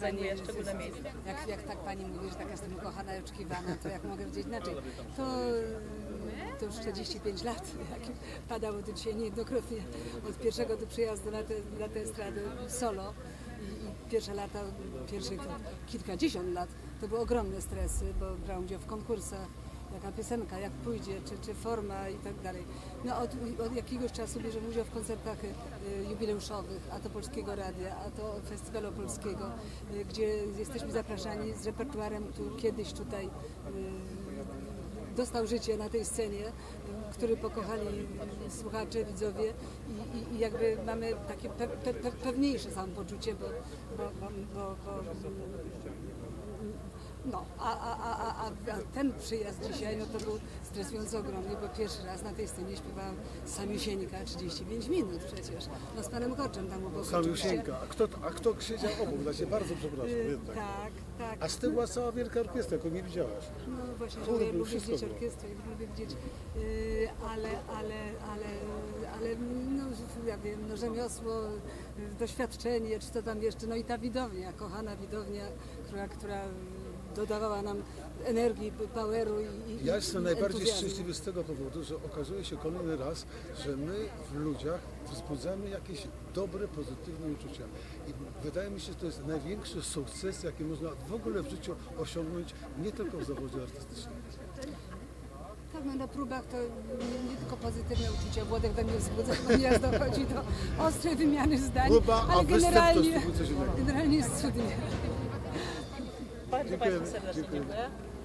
zajmuje szczególne miejsce. Jak, jak tak pani mówi, że taka jestem ukochana i oczekiwana, to jak mogę powiedzieć inaczej? To, to już 45 lat, jak padało tu dzisiaj niejednokrotnie od pierwszego tu przyjazdu na tę na tę estradę solo i, i pierwsze lata, pierwszych kilkadziesiąt lat, to były ogromne stresy, bo brałam udział w konkursach, jaka piosenka, jak pójdzie, czy, czy forma i tak dalej. No od, od jakiegoś czasu bierzemy udział w koncertach y, jubileuszowych, a to Polskiego Radia, a to Festiwalu Polskiego, y, gdzie jesteśmy zapraszani z repertuarem, który kiedyś tutaj y, dostał życie na tej scenie, y, który pokochali słuchacze, widzowie i, i, i jakby mamy takie pe, pe, pe, pewniejsze samopoczucie, bo, bo, bo, bo, bo no, a, a, a, a, ten przyjazd dzisiaj, no to był stresujący ogromnie, bo pierwszy raz na tej scenie śpiewałam Samiusieńka 35 minut przecież. No z panem Koczem tam obok. Samiusieńka. A kto, a kto siedział obok? Znaczy, bardzo przepraszam. Y, jednak. Tak, tak. A z tyłu była cała wielka orkiestra, jaką nie widziałaś. No właśnie, Chór był, lubię widzieć orkiestrę i lubię widzieć, ale, ale, ale, ale no, ja wiem, no, rzemiosło, doświadczenie, czy to tam jeszcze, no i ta widownia, kochana widownia, która, która dodawała nam energii, poweru i, i Ja jestem i najbardziej entuzjazmu. szczęśliwy z tego powodu, że okazuje się kolejny raz, że my w ludziach wzbudzamy jakieś dobre, pozytywne uczucia. I wydaje mi się, że to jest największy sukces, jaki można w ogóle w życiu osiągnąć, nie tylko w zawodzie artystycznym. Tak, no na próbach to nie, nie tylko pozytywne uczucia, Włodek we mnie wzbudza, ponieważ dochodzi do ostrej wymiany zdań, Próba, a ale występ to generalnie, zupełnie coś innego. generalnie jest cudnie. Bardzo Państwu serdecznie dziękuję.